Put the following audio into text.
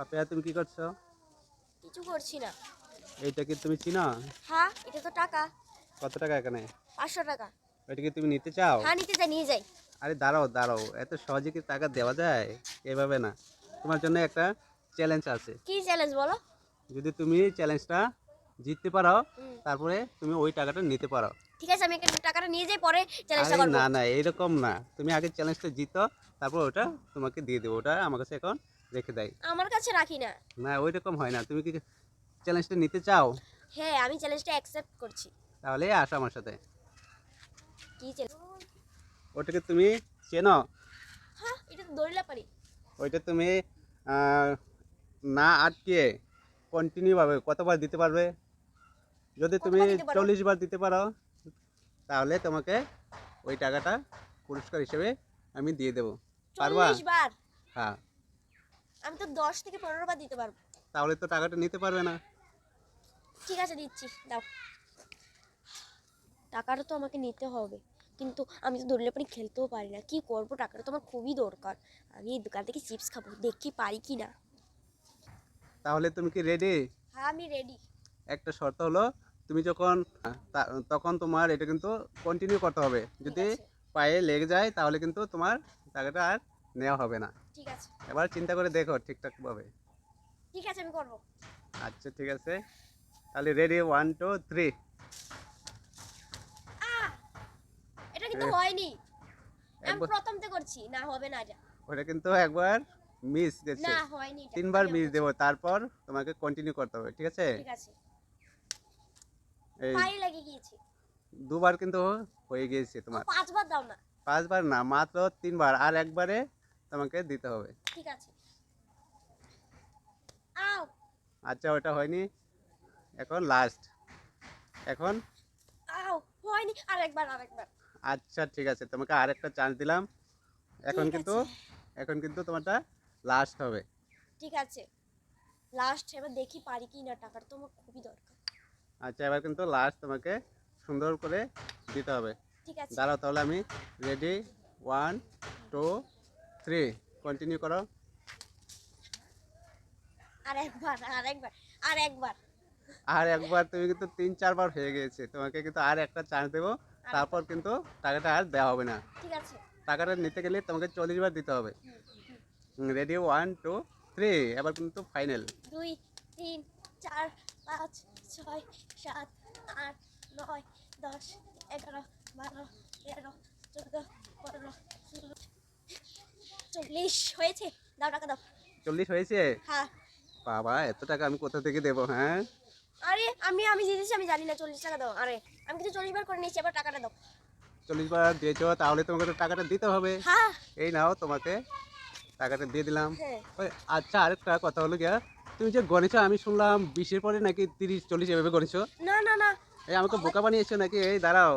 পাপিয়া তুমি কি করছ? কিছু করছি না। এইটা কি তুমি চিনো? হ্যাঁ এটা তো টাকা। কত টাকা এখানে? পাঁচশো টাকা। ওইটা কি তুমি নিতে চাও? হ্যাঁ নিতে যাই নিয়ে যাই। আরে দাঁড়াও দাঁড়াও এত সহজে কি টাকা দেওয়া যায়? এভাবে না। তোমার জন্য একটা চ্যালেঞ্জ আছে। কি চ্যালেঞ্জ বলো? যদি তুমি চ্যালেঞ্জটা জিততে পারো তারপরে তুমি ওই টাকাটা নিতে পারো। ঠিক আছে আমি এখানে টাকাটা নিয়ে যাই পরে চ্যালেঞ্জটা করব। না না এরকম না। তুমি আগে চ্যালেঞ্জটা জিতো তারপর ওটা তোমাকে দিয়ে দেবো। ওটা আমার কাছে এখন রেখে দেয়। আমার কাছে রাখি না। না ওই রকম হয় না। তুমি কি চ্যালেঞ্জটা নিতে চাও? হ্যাঁ আমি চ্যালেঞ্জটা অ্যাকসেপ্ট করছি। তাহলে আসো আমার সাথে। কি চ্যালেঞ্জ ওটাকে তুমি চেনো? হ্যাঁ এটা তো দৌড়লে পারি ওইটা তুমি না আটকে কন্টিনিউ কন্টিনিউভাবে কতবার দিতে পারবে? যদি তুমি চল্লিশ বার দিতে পারো তাহলে তোমাকে ওই টাকাটা পুরস্কার হিসেবে আমি দিয়ে দেবো। পারবা? হ্যাঁ। আমি তো দশ থেকে পনেরো বার দিতে পারব। তাহলে তো টাকাটা নিতে পারবে না। ঠিক আছে দিচ্ছি দাও। টাকাটা তো আমাকে নিতে হবে। কিন্তু আমি তো দৌড়লে পারি খেলতেও পারি না। কি করব? টাকাটা তো আমার খুবই দরকার। আমি এই দোকান থেকে চিপস খাব দেখি পারি কি না তাহলে তুমি কি রেডি হ্যাঁ আমি রেডি একটা শর্ত হলো তুমি যখন তখন তোমার এটা কিন্তু কন্টিনিউ করতে হবে। যদি পায়ে লেগে যায় তাহলে কিন্তু তোমার টাকাটা আর নেওয়া হবে না। ঠিক আছে। এবার চিন্তা করে দেখো ঠিকঠাকভাবে ঠিক আছে আমি করব। আচ্ছা ঠিক আছে। তাহলে রেডি ওয়ান টু থ্রি! এটা কিন্তু হয়নি। আমি প্রথমতে করছি। না হবে না এটা ওটা কিন্তু একবার মিস গেছে। না হয়নি তিনবার মিস দেবো। তারপর তোমাকে কন্টিনিউ করতে হবে ঠিক আছে? ঠিক আছে। এই পায়ে লেগে গিয়েছে। দুবার কিন্তু হয়ে গিয়েছে তোমার। পাঁচবার দাও না। পাঁচবার না মাত্র তিনবার। আর একবারে তোমাকে দিতে হবে। ঠিক আছে। আও। আচ্ছা ওটা হয়নি। এখন লাস্ট এখন? আও হয়নি। আরেকবার আরেকবার। আচ্ছা ঠিক আছে। তোমাকে আরেকটা চান্স দিলাম। এখন কিন্তু এখন কিন্তু তোমারটা লাস্ট হবে। ঠিক আছে। লাস্ট এবার দেখি পারি কি না টাকাটা তো আমার খুবই দরকার। আচ্ছা এবার কিন্তু লাস্ট তোমাকে সুন্দর করে দিতে হবে। ঠিক আছে। দাঁড়াও তাহলে আমি ready one two three continue করো আর একবার আর একবার আর একবার। আর একবার তুমি কিন্তু তিন চারবার হয়ে গিয়েছে তোমাকে কিন্তু আর একটা চান্স দেবো। তারপর কিন্তু টাকাটা আর দেওয়া হবে না। ঠিক আছে। টাকাটা নিতে গেলে তোমাকে চল্লিশ বার দিতে হবে। রেডি ওয়ান টু থ্রি এবার কিন্তু ফাইনাল দুই তিন চার পাঁচ ছয় সাত আট নয় দশ এগারো বারো তেরো চোদ্দ পনেরো ষোলো চল্লিশ হয়েছে? দাও টাকা দাও। চল্লিশ হয়েছে? হ্যাঁ। বাবা এত টাকা আমি কোথা থেকে দেবো হ্যাঁ? আরে আমি আমি জিতেছি আমি জানি না চল্লিশ টাকা দাও। আরে আমি কিন্তু চল্লিশ বার করে নিয়েছি এবার টাকাটা দাও। চল্লিশ বার দিয়েছ তাহলে তোমাকে তো টাকাটা দিতে হবে। হ্যাঁ। এই নাও তোমাকে টাকাটা দিয়ে দিলাম। হ্যাঁ। আচ্ছা আরেকটা কথা হলো গিয়া তুমি যে গণেছো আমি শুনলাম বিশের পরে নাকি তিরিশ চল্লিশ এভাবে গণেছো। না না না। এই আমাকে বোকা বানিয়েছো নাকি? এই দাঁড়াও।